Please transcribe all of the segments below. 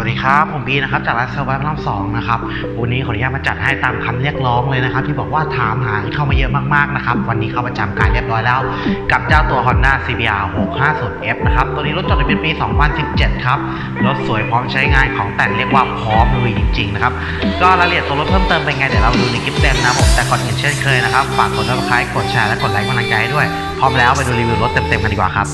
วัสดีครับ ผมบีนะครับจากร้านเซอร์ไวพระรามสองนะครับวันนี้ขออนุญาตมาจัดให้ตามคำเรียกร้องเลยนะครับ ที่บอกว่าถามหาเข้ามาเยอะมากๆนะครับ วันนี้เข้าประจำการเรียบร้อยแล้ว กับเจ้าตัว Honda CBR 650F นะครับ ตัวนี้รถจดทะเบียนปี 2017 ครับ รถสวยพร้อมใช้งานของแต่งเรียกว่าพร้อมลุยจริงๆนะครับ ก็รายละเอียดตัวรถเพิ่มเติมเป็นไงเดี๋ยวเราดูในคลิปเต็มนะผมแต่ก่อนอื่นเช่นเคยนะครับฝากกด subscribe กดแชร์และกดไลค์กำลังใจด้วยพร้อมแล้วไปดูรีวิวรถเต็มๆกันดีกว่าครับ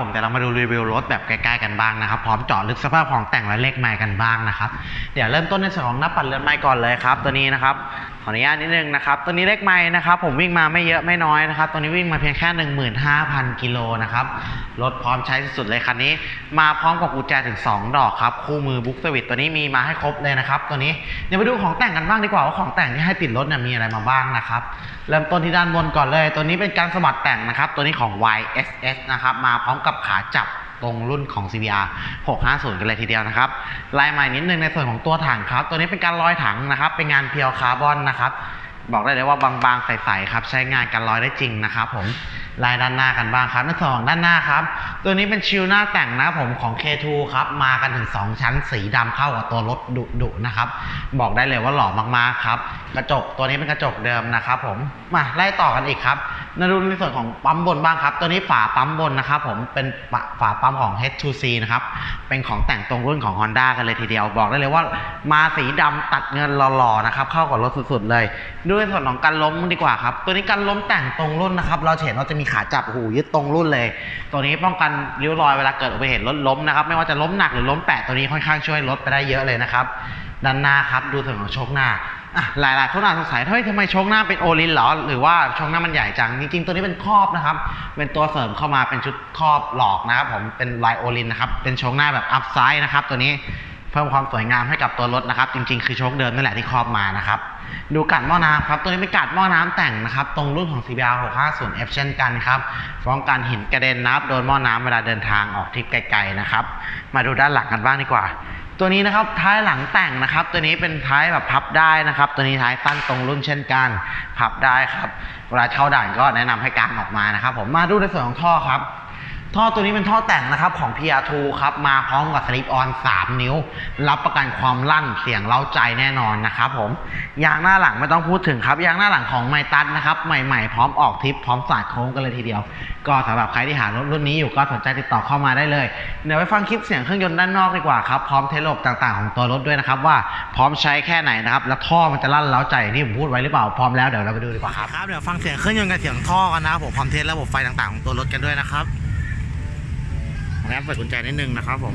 ผมแต่เรามาดูรีวิวรถแบบใกล้ๆกันบ้างนะครับ พร้อมเจาะลึกสภาพของแต่งและเลขไม้กันบ้างนะครับ เดี๋ยวเริ่มต้นในส่วนของหน้าปัดเรือนไม้ก่อนเลยครับ ตัวนี้นะครับ ออนุญาตนิดนึงนะครับ ตัวนี้เลขไมล์นะครับ ผมวิ่งมาไม่เยอะไม่น้อยนะครับ ตัวนี้วิ่งมาเพียงแค่ 15,000 กิโลนะครับ รถพร้อมใช้สุดๆเลยคันนี้ มาพร้อมกับกุญแจถึง 2 ดอกครับ คู่มือบุ๊กสวิตตัวนี้มีมาให้ครบเลยนะครับ ตัวนี้ เดี๋ยวมาดูของแต่งกันบ้างดีกว่าว่าของแต่งที่ให้ติดรถเนี่ยมีอะไรมาบ้างนะครับ เริ่มต้นที่ด้านบนก่อนเลย ตัวนี้เป็นการสะบัดแต่งนะครับ ตัวนี้ของ YSS นะครับ มาพร้อมกับขาจับ ตรงรุ่นของ CBR 650 กันเลยทีเดียวนะครับลายใหม่นิดนึงในส่วนของตัวถังครับ ตัวนี้เป็นการลอยถังนะครับ เป็นงานเพียวคาร์บอนนะครับ บอกได้เลยว่าบางๆใสๆครับ ใช้งานกันลอยได้จริงนะครับผมลายด้านหน้ากันบ้างครับในส่วนของด้านหน้าครับ ตัวนี้เป็นชิลหน้าแต่งนะผมของ K2 ครับ มากันถึง 2 ชั้นสีดำเข้ากับตัวรถดุดุๆนะครับ บอกได้เลยว่าหล่อมากๆครับ กระจกตัวนี้เป็นกระจกเดิมนะครับผมมาไล่ต่อกันอีกครับ มาดูในส่วนของปั๊มบนบ้างครับ ตัวนี้ฝาปั๊มบนนะครับผมเป็นฝาปั๊มของ H2C นะครับ เป็นของแต่งตรงรุ่นของ Honda กันเลยทีเดียว บอกได้เลยว่ามาสีดำตัดเงินหล่อๆนะครับ เข้ากับรถสุดๆเลยดูในส่วนของการล้มดีกว่าครับ ตัวนี้การล้มแต่งตรงรุ่นนะครับ เราเห็นว่าจะมีขาจับหูยึดตรงรุ่นเลย ตัวนี้ป้องกันริ้วรอยเวลาเกิดอุบัติเหตุรถล้มนะครับ ไม่ว่าจะล้มหนักหรือล้มแปะตัวนี้ค่อนข้างช่วยลดไปได้เยอะเลยนะครับ ด้านหน้าครับ ดูส่วนของโชคหน้า อะหลาย ๆ คนอาจสงสัยเฮ้ยทำไมโชคหน้าเป็นโอลินเหรอ หรือว่าโชคหน้ามันใหญ่จัง จริง ๆ ตัวนี้เป็นครอบนะครับ เป็นตัวเสริมเข้ามาเป็นชุดครอบหลอกนะครับผม เป็นลายโอลินนะครับ เป็นโชคหน้าแบบอัพไซด์นะครับ ตัวนี้เพิ่มความสวยงามให้กับตัวรถนะครับ จริง ๆ คือโชคเดิมนั่นแหละที่ครอบมานะครับ ดูกัดหม้อน้ำครับ ตัวนี้เป็นกัดหม้อน้ำแต่งนะครับ ตรงรุ่นของ CBR 650F เช่นกันครับป้องกันหินกระเด็นนะครับ โดนหม้อน้ำเวลาเดินทางออกทริปไกล ๆ นะครับ มาดูด้านหลังกันบ้างดีกว่า ตัวนี้นะครับท้ายหลังแต่งนะครับ ตัวนี้เป็นท้ายแบบพับได้นะครับ ตัวนี้ท้ายสั้นตรงรุ่นเช่นกัน พับได้ครับ เวลาเข้าด่านก็แนะนำให้กางออกมานะครับ ผมมาดูในส่วนของท่อครับ ท่อตัวนี้เป็นท่อแต่งนะครับของ PR2 ครับ มาพร้อมกับสลิปออน 3 นิ้ว รับประกันความลั่นเสียงเล้าใจแน่นอนนะครับผมยางหน้าหลังไม่ต้องพูดถึงครับยางหน้าหลังของไมตันนะครับใหม่ๆ พร้อมออกทิปพร้อมสาดโค้งกันเลยทีเดียว ก็สำหรับใครที่หารถรุ่นนี้อยู่ก็สนใจติดต่อเข้ามาได้เลยเดี๋ยวไปฟังคลิปเสียงเครื่องยนต์ด้านนอกดีกว่าครับพร้อมเทสระบต่างๆของตัวรถด้วยนะครับว่าพร้อมใช้แค่ไหนนะครับแล้วท่อมันจะลั่นเล้าใจที่ผมพูดไว้หรือเปล่าพร้อมแล้วเดี๋ยวเราไปดูดีกว่าครับเดี๋ยวฟังเสียงเครื่องยนต์กับเสียงท่อกันนะครับผมพร้อมเทสระบบไฟต่างๆของตัวรถกันด้วยนะครับ ครับเปิดกุญแจนิดนึงนะครับผม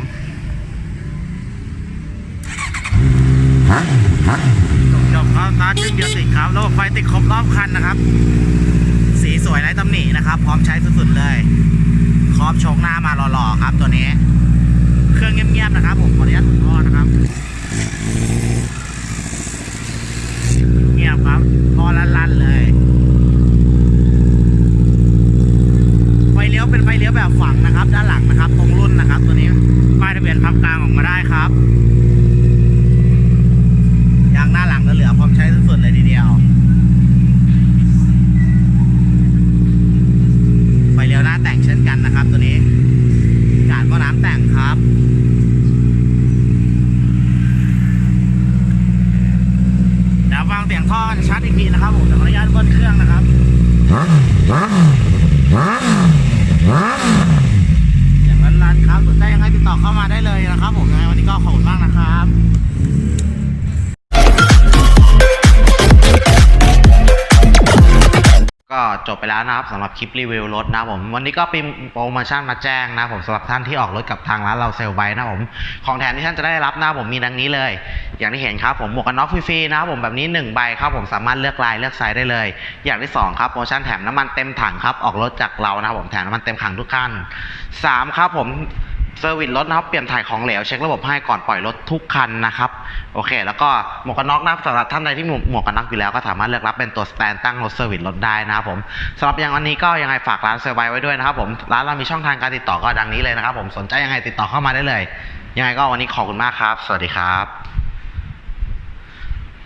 จบครับนะจึงเดียวติดครับระบบไฟติดครบรอบคันนะครับ สีสวยไร้ตำหนินะครับ พร้อมใช้สุดๆเลย ครอบโชกหน้ามาหล่อๆครับตัวนี้ เครื่องเงียบๆนะครับ ผมขออนุญาตพ่อนะครับ เงียบครับพอลั่นๆเลย ไฟ เป็นไฟเลี้ยวแบบฝังนะครับ ด้านหลังนะครับ ตรงรุ่นนะครับ ตัวนี้ป้ายทะเบียนพับกลางออกมาได้ครับยางหน้าหลังก็เหลือพร้อมใช้สุดๆเลยทีเดียว ไฟเลี้ยวหน้าแต่งเช่นกันนะครับ ตัวนี้กาดหม้อน้ำแต่งครับเดี๋ยวฟังเสียงท่อชัดอีกทีนะครับผมขออนุญาตเบิ้ลเครื่องนะครับอย่า ก็จบไปแล้วนะครับสำหรับคลิปรีวิวรถนะผมวันนี้ก็เป็นโปรโมชั่นมาแจ้งนะผมสำหรับท่านที่ออกรถกับทางร้านเราเซลไบนะผมของแถมที่ท่านจะได้รับนะผมมีดังนี้เลย อย่างที่เห็นครับผมหมวกกันน็อกฟรีๆนะครับผมแบบนี้หนึ่งใบครับผมสามารถเลือกลายเลือกไซส์ได้เลย อย่างที่สองครับโปรโมชั่นแถมน้ำมันเต็มถังครับออกรถจากเรานะครับผมแถมน้ำมันเต็มถังทุกคันสามครับผม เซอร์วิสรถนะครับ เปลี่ยนถ่ายของเหลวเช็คระบบให้ก่อนปล่อยรถทุกคันนะครับ โอเค แล้วก็หมวกกันน็อกนะครับสำหรับท่านใดที่หมวกกันน็อกอยู่แล้วก็สามารถเลือกรับเป็นตัวสแตนตั้งรถเซอร์วิสรถได้นะครับผมสำหรับอย่างวันนี้ก็ยังไงฝากร้านเซอร์ไวไว้ด้วยนะครับผมร้านเรามีช่องทางการติดต่อก็ดังนี้เลยนะครับผมสนใจยังไงติดต่อเข้ามาได้เลย ยังไงก็วันนี้ขอบคุณมากครับ สวัสดีครับ